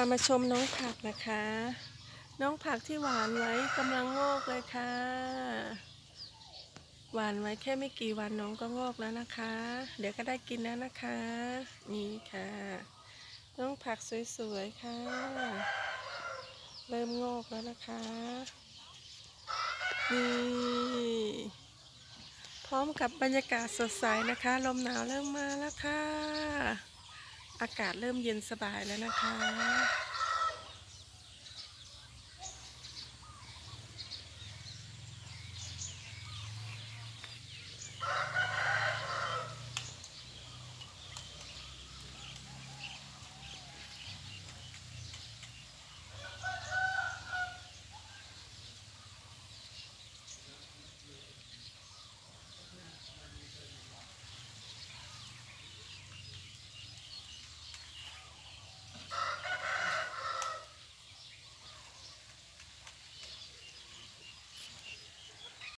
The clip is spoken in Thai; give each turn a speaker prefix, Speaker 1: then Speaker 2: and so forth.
Speaker 1: ามาชมน้องผักนะคะ น้องผักที่หวานไว้กำลังงอกเลยค่ะ หวานไว้แค่ไม่กี่วันน้องก็งอกแล้วนะคะ เดี๋ยวก็ได้กินแล้วนะคะ นี่ค่ะ น้องผักสวยๆค่ะ เริ่มงอกแล้วนะคะ นี่ พร้อมกับบรรยากาศสดใสนะคะ ลมหนาวเริ่มมาแล้วค่ะ อากาศเริ่มเย็นสบายแล้วนะคะ